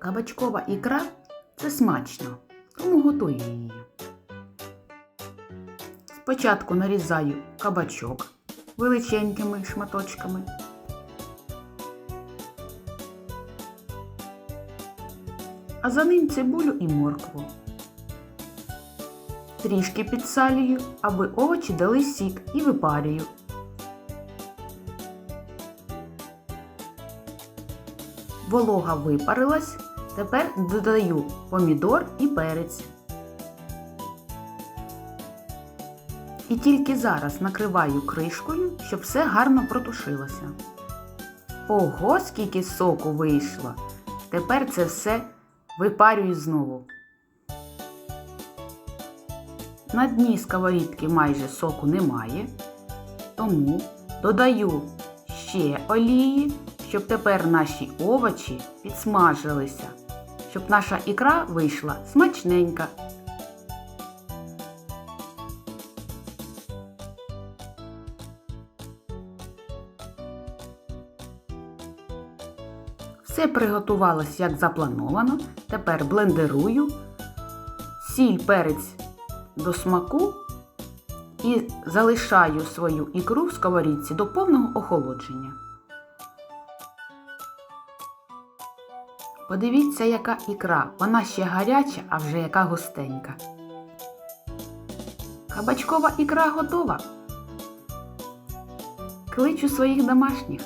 Кабачкова ікра це смачно, тому готую її. Спочатку нарізаю кабачок величенькими шматочками. А за ним цибулю і моркву. Трішки підсалюю, аби овочі дали сік і випарюю. Волога випарилась. Тепер додаю помідор і перець. І тільки зараз накриваю кришкою, щоб все гарно протушилося. Ого, скільки соку вийшло! Тепер це все випарюю знову. На дні сковорідки майже соку немає, тому додаю ще олії, щоб тепер наші овочі підсмажилися, щоб наша ікра вийшла смачненька. Все приготувалось як заплановано. Тепер блендерую, сіль перець до смаку і залишаю свою ікру в сковорідці до повного охолодження. Подивіться, яка ікра. Вона ще гаряча, а вже яка густенька. Кабачкова ікра готова. Кличу своїх домашніх.